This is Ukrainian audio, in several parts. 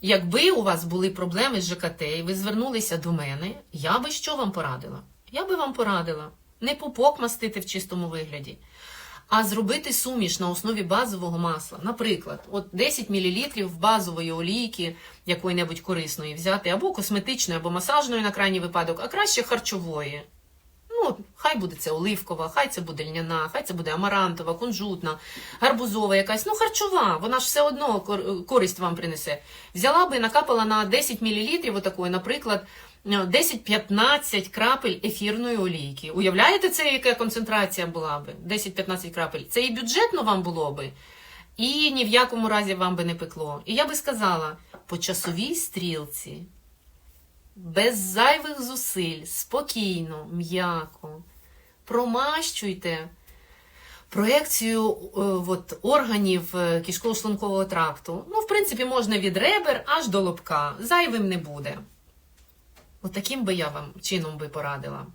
Якби у вас були проблеми з ЖКТ, і ви звернулися до мене, я би що вам порадила? Я би вам порадила не пупок мастити в чистому вигляді, а зробити суміш на основі базового масла. Наприклад, от 10 мл базової олійки якої-небудь корисної взяти, або косметичної, або масажної на крайній випадок, а краще харчової. Ну, хай буде це оливкова, хай це буде льняна, хай це буде амарантова, кунжутна, гарбузова якась, ну харчова, вона ж все одно користь вам принесе. Взяла би, накапала на 10 мл отакої, наприклад, 10-15 крапель ефірної олійки. Уявляєте, це яка концентрація була би? 10-15 крапель. Це і бюджетно вам було би, і ні в якому разі вам би не пекло. І я би сказала, по часовій стрілці без зайвих зусиль, спокійно, м'яко. Промащуйте проекцію е, от, органів е, кишково-шлункового тракту. Ну, в принципі, можна від ребер аж до лобка. Зайвим не буде. От би я вам чином би порадила.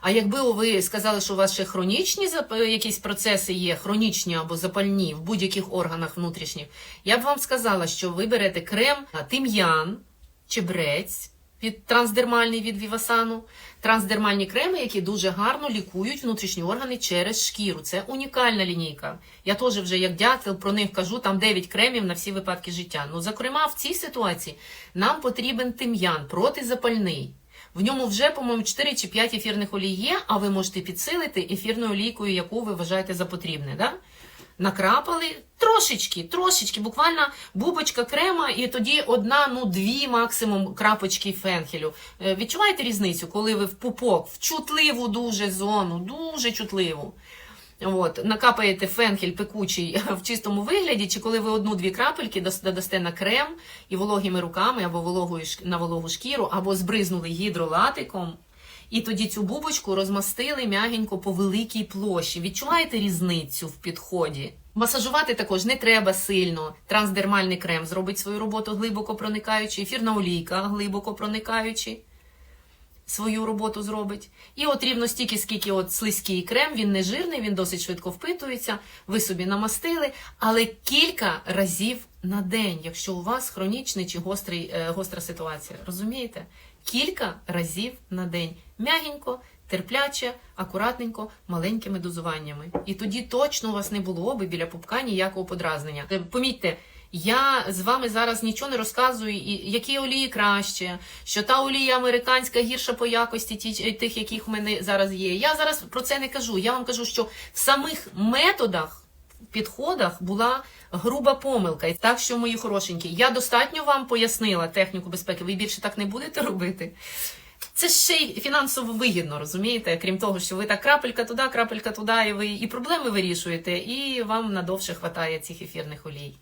А якби ви сказали, що у вас ще хронічні якісь процеси є, хронічні або запальні в будь-яких органах внутрішніх, я б вам сказала, що ви берете крем тим'ян, чебрець від трансдермальний від Вівасану, трансдермальні креми, які дуже гарно лікують внутрішні органи через шкіру. Це унікальна лінійка. Я теж вже як дятел про них кажу, там 9 кремів на всі випадки життя. Ну, зокрема, в цій ситуації нам потрібен тим'ян протизапальний. В ньому вже, по-моєму, 4 чи 5 ефірних олій є, а ви можете підсилити ефірною олійкою, яку ви вважаєте за потрібне. Да? Накрапали трошечки, трошечки, буквально бубочка крема, і тоді одна, ну дві максимум крапочки фенхелю. Е, Відчуваєте різницю, коли ви в пупок, в чутливу дуже зону, дуже чутливу. От, накапаєте фенхель пекучий в чистому вигляді, чи коли ви одну-дві крапельки додасте на крем і вологими руками або вологою на вологу шкіру, або збризнули гідролатиком, і тоді цю бубочку розмастили м'ягенько по великій площі. Відчуваєте різницю в підході? Масажувати також не треба сильно. Трансдермальний крем зробить свою роботу глибоко проникаючи, ефірна олійка глибоко проникаючи свою роботу зробить. І от рівно стільки, скільки от слизький крем, він не жирний, він досить швидко впитується, ви собі намастили, але кілька разів на день, якщо у вас хронічний чи гострий, е, гостра ситуація. Розумієте? Кілька разів на день. Мягенько, терпляче, акуратненько, маленькими дозуваннями. І тоді точно у вас не було би біля пупка ніякого подразнення. Е, Помітьте, я з вами зараз нічого не розказую, які олії краще, що та олія американська гірша по якості ті, тих, яких в мене зараз є. Я зараз про це не кажу. Я вам кажу, що в самих методах, підходах була груба помилка. І так що, мої хорошенькі, я достатньо вам пояснила техніку безпеки. Ви більше так не будете робити. Це ще й фінансово вигідно, розумієте? Крім того, що ви так крапелька туди, крапелька туди, і ви і проблеми вирішуєте, і вам надовше хватає цих ефірних олій.